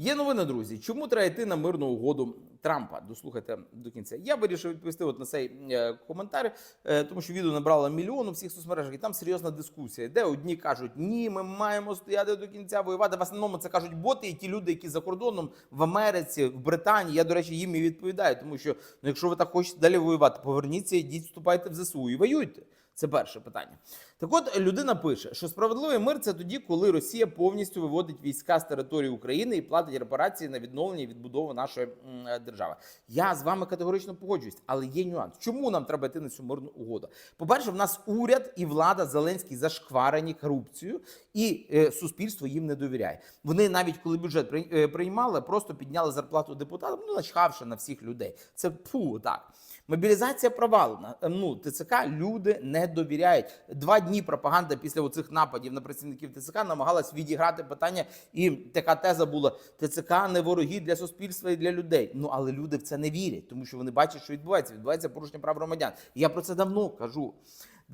Є новина, друзі. Чому треба йти на мирну угоду Трампа? Дослухайте до кінця. Я вирішив відповісти от на цей е, коментар, е, тому що відео набрало мільйон у всіх соцмережах, і там серйозна дискусія, де одні кажуть, ні, ми маємо стояти до кінця воювати. В основному це кажуть боти, і ті люди, які за кордоном в Америці, в Британії. Я, до речі, їм і відповідаю, тому що ну, якщо ви так хочете далі воювати, поверніться, йдіть, вступайте в ЗСУ і воюйте. Це перше питання. Так от людина пише, що справедливий мир це тоді, коли Росія повністю виводить війська з території України і платить репарації на відновлення і відбудову нашої е, держави. Я з вами категорично погоджуюсь, але є нюанс. Чому нам треба йти на цю мирну угоду? По-перше, в нас уряд і влада Зеленський зашкварені корупцією, і е, суспільство їм не довіряє. Вони навіть коли бюджет е, приймали, просто підняли зарплату депутатам, ну начхавши на всіх людей. Це фу, так. Мобілізація провалена. Е, Ну, ТЦК люди не довіряють. Два дні пропаганда після оцих нападів на працівників ТЦК намагалась відіграти питання, і така теза була: ТЦК не вороги для суспільства і для людей. Ну але люди в це не вірять, тому що вони бачать, що відбувається. Відбувається порушення прав громадян. Я про це давно кажу.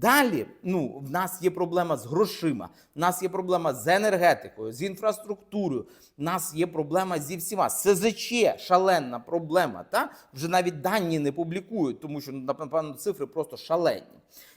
Далі, ну, в нас є проблема з грошима, в нас є проблема з енергетикою, з інфраструктурою, в нас є проблема зі всіма. СЗЧ шаленна проблема. Та? Вже навіть дані не публікують, тому що напевно цифри просто шалені.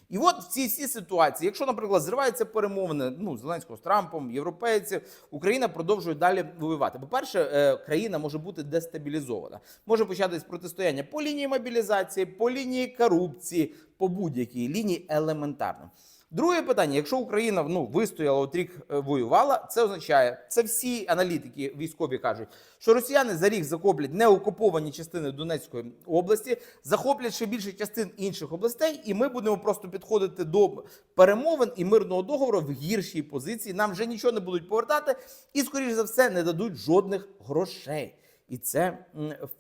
І от в цій всій ситуації, якщо, наприклад, зриваються перемовини ну, Зеленського з Трампом, європейців, Україна продовжує далі воювати. По-перше, е, країна може бути дестабілізована. Може початись протистояння по лінії мобілізації, по лінії корупції, по будь-якій лінії елементарно. Друге питання: якщо Україна ну вистояла от рік е, воювала, це означає, це всі аналітики військові кажуть, що росіяни за рік захоплять неокуповані частини Донецької області, захоплять ще більше частин інших областей, і ми будемо просто підходити до перемовин і мирного договору в гіршій позиції. Нам вже нічого не будуть повертати, і скоріш за все не дадуть жодних грошей. І це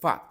факт.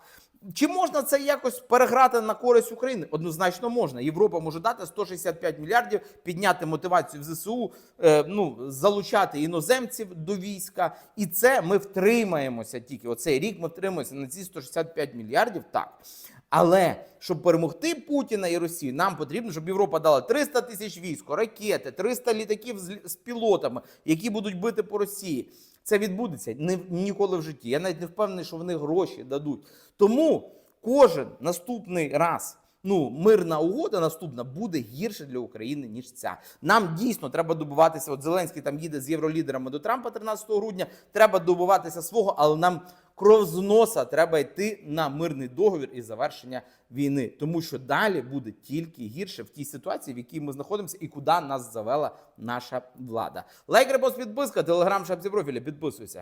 Чи можна це якось переграти на користь України? Однозначно можна. Європа може дати 165 мільярдів, підняти мотивацію в ЗСУ, е, ну залучати іноземців до війська, і це ми втримаємося тільки. Оцей рік ми втримаємося на ці 165 мільярдів. Так. Але щоб перемогти Путіна і Росію, нам потрібно, щоб Європа дала 300 тисяч військ, ракети, 300 літаків з, з пілотами, які будуть бити по Росії. Це відбудеться не, ніколи в житті. Я навіть не впевнений, що вони гроші дадуть. Тому кожен наступний раз. Ну, мирна угода наступна буде гірше для України ніж ця. Нам дійсно треба добуватися. От Зеленський там їде з євролідерами до Трампа 13 грудня. Треба добуватися свого, але нам кров з носа треба йти на мирний договір і завершення війни, тому що далі буде тільки гірше в тій ситуації, в якій ми знаходимося, і куди нас завела наша влада. Лайк, репост, підписка, телеграм, шапці профілі. Підписуйся.